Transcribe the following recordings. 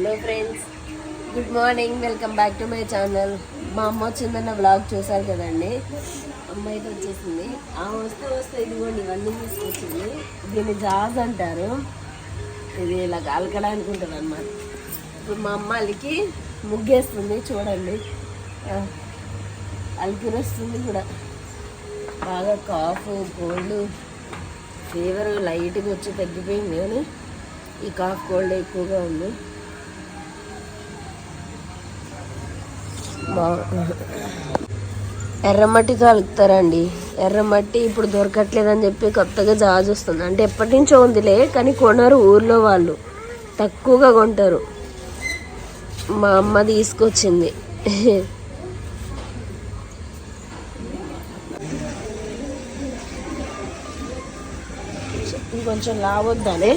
Hello friends good morning welcome back to my channel. మా అమ్మ వచ్చిందన్న బ్లాగ్ చూసారు కదండి? అమ్మాయితో అయితే వచ్చేసింది. ఆ వస్తే వస్తే ఇదిగోండి ఇవన్నీ తీసుకొచ్చింది. దీన్ని జాజ్ అంటారు. ఇది ఇలా అలకడానికి ఉంటుంది అనమాట ఇప్పుడు మా అమ్మ అలికి ముగ్గేస్తుంది చూడండి. ఆ, వస్తుంది కూడా. బాగా కాఫ్ కోల్డ్ ఫీవర్ లైట్గా వచ్చి తగ్గిపోయింది కానీ ఈ కాఫ్ కోల్డ్ ఎక్కువగా ఉంది. ఎర్రమట్టితో అలుకుతారండి ఎర్రమట్టి ఇప్పుడు దొరకట్లేదని చెప్పి కొత్తగా జాజ్ వస్తుంది. అంటే ఎప్పటి నుంచో ఉందిలే కానీ కొనరు ఊర్లో వాళ్ళు. తక్కువగా కొంటారు. మా అమ్మ తీసుకొచ్చింది. కొంచెం లావద్దానే.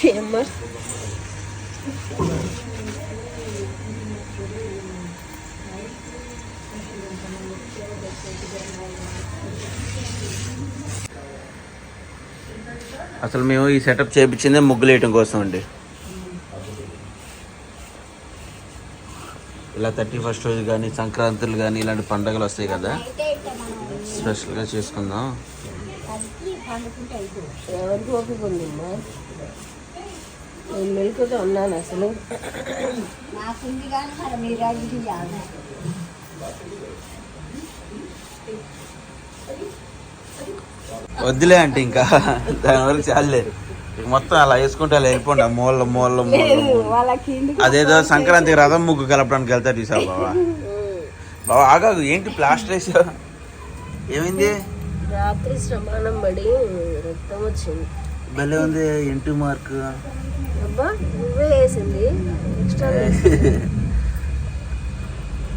చేయమ్మా అసలు మేము ఈ సెటప్ చేయించిందే ముగ్గులు వేయటం కోసం అండి. ఇలా థర్టీ ఫస్ట్ రోజు కానీ సంక్రాంతులు కానీ ఇలాంటి పండుగలు వస్తాయి కదా. స్పెషల్గా చేసుకుందాం. ఎవరికి ఓపిక ఉందమ్మా? నేను మెలుకుతో ఉన్నాను అసలు. నాకుంది కానీ మరి మీరు అడిగి వద్దులే అంటే ఇంకా దాని వరకు చాలలేదు ఇక మొత్తం అలా వేసుకుంటే అలా వెళ్ళిపోండి. ఆ మూల మూల అదేదో సంక్రాంతికి రథం ముగ్గు కలపడానికి వెళ్తా చూసావు బావా? బావా ఆగాగు ఏంటి ప్లాస్టర్ వేసావు? ఏమైంది? రాత్రి శ్రమాణం పడి రక్తం వచ్చింది. భలే ఉంది ఇంటి మార్క్ అబ్బా నువ్వే వేసింది. ఎక్స్ట్రా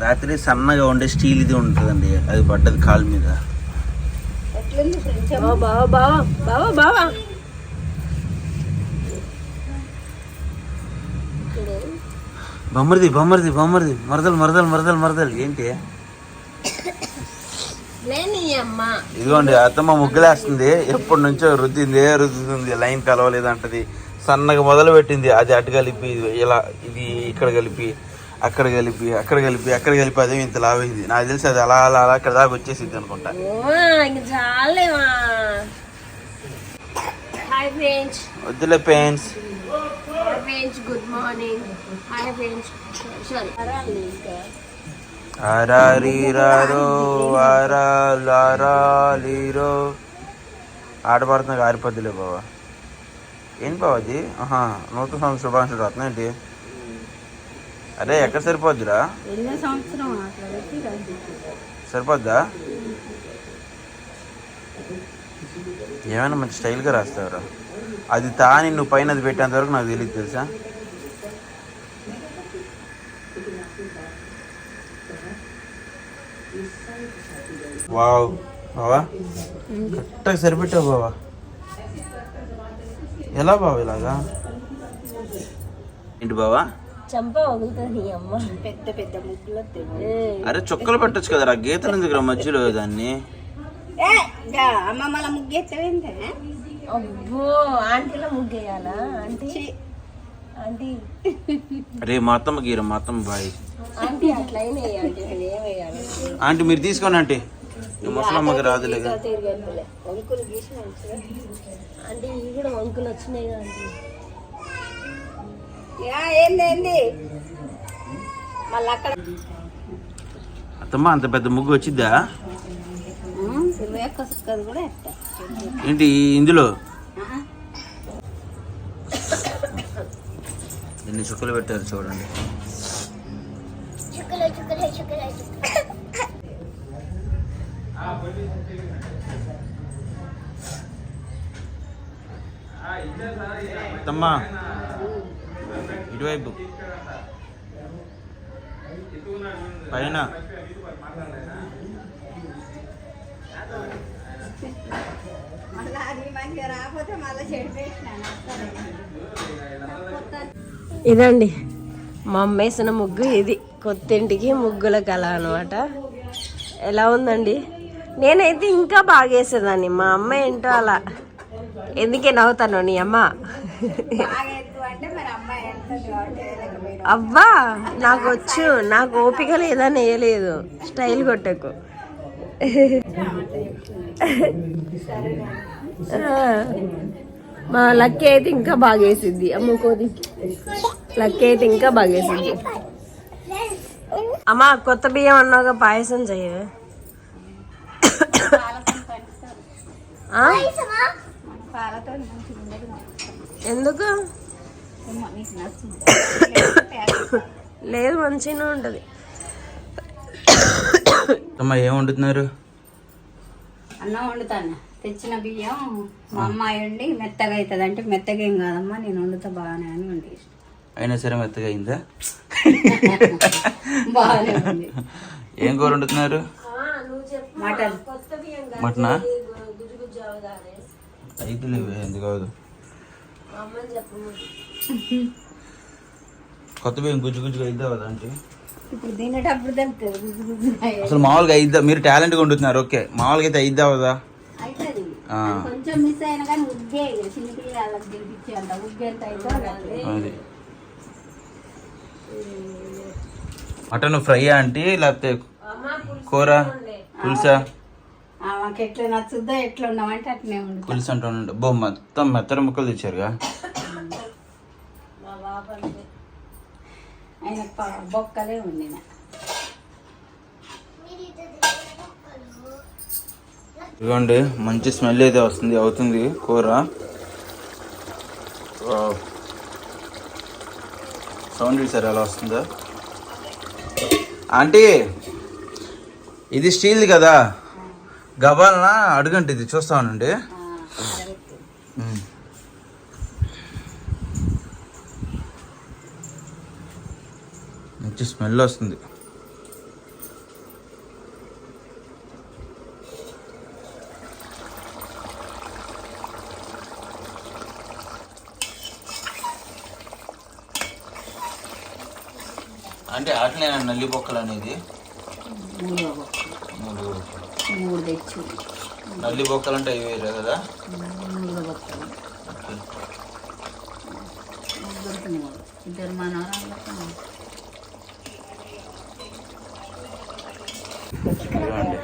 రాత్రి సన్నగా ఉండే స్టీల్ ఇది ఉంటుందండి అది పడ్డది కాలు మీద. బొమ్మరిది బొమ్మరిది బొమ్మరిది. మరదలు మరదలు మరదలు మరదలు. ఏంటి? ఇదిగోండి అత్తమ్మ ముగ్గులేస్తుంది. ఎప్పటి నుంచో రుద్దింది. రుద్దుతుంది? లైన్ కలవలేదు అంటది సన్నగా మొదలు పెట్టింది. అది అటు కలిపి ఇలా ఇది ఇక్కడ కలిపి అక్కడ కలిపి అక్కడ కలిపి అక్కడ కలిపి అదే ఇంత లావైంది. నాకు తెలిసి అది అలా అలా అలా ఇక్కడ దాకా వచ్చేసింది అనుకుంటా. వద్దులే friends good morning hi friends sorry ఇంకా అరారీరారో అరాలారాలీరో. ఆట పడుతున్నా ఆరిపోద్దులే బావా. ఏంటి బావ అది ఆహా నూతన సంవత్సరం శుభాకాంక్షలు వస్తున్నాయి ఏంటి? అరే ఎక్కడ సరిపోద్దిరా. సరిపోద్దా? ఏమైనా మంచి స్టైల్గా రాస్తావురా. అది తాని నువ్వు పైన అది పెట్టేంత వరకు నాకు తెలియదు తెలుసా? వావ్ బావా? కరెక్ట్గా సరిపెట్టావు బావా. ఎలా బావ ఇలాగా? ఏంటి బావా? చంప వదులుతుంది అమ్మ. పెద్ద పెద్ద ముగ్గులు వస్తాయి. ఏయ్, అరే చుక్కలు పెట్టచ్చు కదరా గీతలు ఎందుకురా మధ్యలో దాన్ని. అబ్బో ఆంటీలో ముగ్గేయాలా ఆంటీ? ఆంటీ. అరే మా అత్తమ్మ గీర మా అత్తమ్మ బాయ్. ఆంటీ మీరు తీసుకోండి ఆంటీ. ముసలమ్మకి రాదులే. అంటే ఇవి కూడా వంకులు వచ్చినాయి ఏంది మళ్ళీ అక్కడ అత్తమ్మ అంత పెద్ద ముగ్గు వచ్చిద్దా? ఏంటి ఇందులో. ఎన్ని చుక్కలు పెట్టారు చూడండి. అత్తమ్మ. ఇటువైపు. పైన. ఇదండి మా అమ్మ వేసిన ముగ్గు ఇది. కొత్తింటికి ముగ్గుల కళ అనమాట ఎలా ఉందండి? నేనైతే ఇంకా బాగా వేసేదాన్ని మా అమ్మ ఏంటో అలా. ఎందుకే నవ్వుతాను నీ అమ్మ? అవ్వా నాకు వచ్చు. నాకు ఓపిక లేదని వేయలేదు. స్టైల్ కొట్టకు. మా లక్కీ అయితే ఇంకా బాగా వేసింది అమ్మ కోది లక్కీ అయితే ఇంకా బాగా వేసింది అమ్మ కొత్త బియ్యం అన్నాగా పాయసం చెయ్యవే ఆ? పాలతో ఎందుకు? లేదు మంచిగానే ఉంటుంది. అమ్మ ఏం వండుతున్నారు? అన్నం వండుతాను. తెచ్చిన బియ్యం మా అమ్మాయి ఉండి మెత్తగా అవుతుంది. అంటే మెత్తగా ఏం కాదమ్మా నేను వండుతా బాగానే అని వండి అయినా సరే మెత్తగా అయిందా? బాగానే ఉంది. ఏం కూర వండుతున్నారు? మటన్. మటనా? అయితే లేవే ఎందుకు కాదు? కొత్త బియ్యం గుజ్జు గుజ్జుగా అయిద్దా కదా అంటే ఇప్పుడు తినేటప్పుడు తెలుస్తుంది గుజ్జు గుజ్జు అసలు మామూలుగా అయిద్దా మీరు టాలెంట్గా వండుతున్నారు ఓకే. మామూలుగా అయితే అయిద్దా కదా అవుతుంది ఆ. కొంచెం మిస్ అయినా కానీ ఉగ్గే చిన్నపిల్లలకి తినిపించే అంత ఉగ్గే ఎంత అయితే అది. మటన్ ఫ్రైయా అంటే లేకపోతే కూర? పులుసా? మాకు ఎట్లా నచ్చుద్దో ఎట్లా ఉన్నామంటే అట్నే ఉంటుంది పులుసు అంటాను బో మొత్తం మెత్తర ముక్కలు తెచ్చారుగా? ఆయన ప- బొక్కలే ఉంది ఇదిగోండి మంచి స్మెల్ అయితే వస్తుంది అవుతుంది కూర. సౌండ్ చూసారు ఎలా వస్తుందో? ఆంటీ ఇది స్టీల్ కదా? గబాలన? అడుగంటి ఇది చూస్తా ఉండండి. మంచి స్మెల్ వస్తుంది. అంటే అట్లే నల్లి బొక్కలు అనేది మూడు తెచ్చు. నల్లి బొక్కలు అంటే ఇవి వేరే కదా? మూడు బొక్కలు. ఓకే. ఇద్దరికి మూడు ఇద్దరు ఇదిగోండి.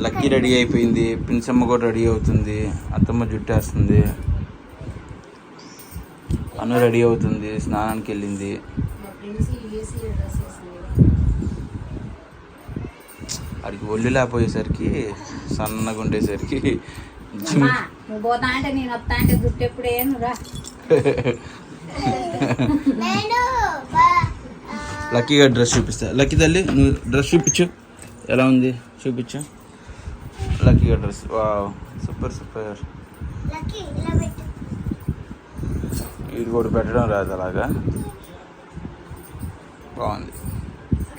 లక్కీ రెడీ అయిపోయింది. పిన్సమ్మ కూడా రెడీ అవుతుంది. అత్తమ్మ జుట్టేస్తుంది. అను రెడీ అవుతుంది. స్నానానికి వెళ్ళింది. అడిగి ఒళ్ళు లేకపోయేసరికి సన్నగా ఉండేసరికి జిమ్ అమ్మా, నువ్వు పోతా అంటే నేను వస్తా అంటే జుట్టు ఎప్పుడు ఏను రా లక్కీగా డ్రెస్ చూపిస్తా. లక్కీ తల్లి నువ్వు డ్రెస్ చూపించు. ఎలా ఉంది? చూపించు. లక్కీగా డ్రెస్. వా సూపర్ సూపర్. ఇది కూడా పెట్టడం రాదు అలాగా? బాగుంది.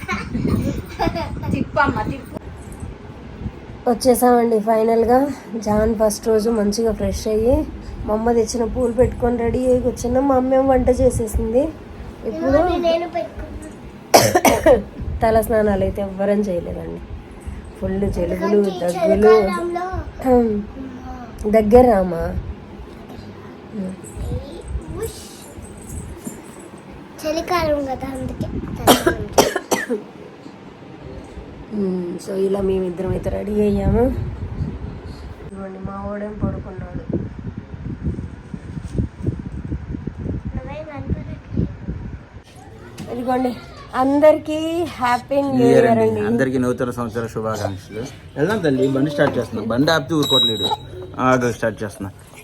తిప్పమ్మ తిప్పు. వచ్చేసామండి ఫైనల్గా. జాన్ ఫస్ట్ రోజు మంచిగా ఫ్రెష్ అయ్యి మా అమ్మ తెచ్చిన పూలు పెట్టుకొని రెడీ అయ్యి కూర్చున్నాం మా అమ్మ వంట చేసేసింది? ఇప్పుడు తల స్నానాలు అయితే ఎవ్వరం చేయలేదండి. ఫుల్ జలుబులు దగ్గులు. దగ్గర రామా? చలికాలం కదా అందుకే. సో ఇలా మేమిద్దరం అయితే రెడీ అయ్యాము. ఇదిగోండి మా వాడేం పడుకున్నాడు. ఇదిగోండి అందరికీ హ్యాపీ న్యూ ఇయర్ అండి. అందరికీ నూతన సంవత్సర శుభాకాంక్షలు. వెళ్దాం తల్లి బండి స్టార్ట్ చేస్తున్నా. బండి ఆపితే ఊరుకోవట్లేడు ఆగు స్టార్ట్ చేస్తున్నా.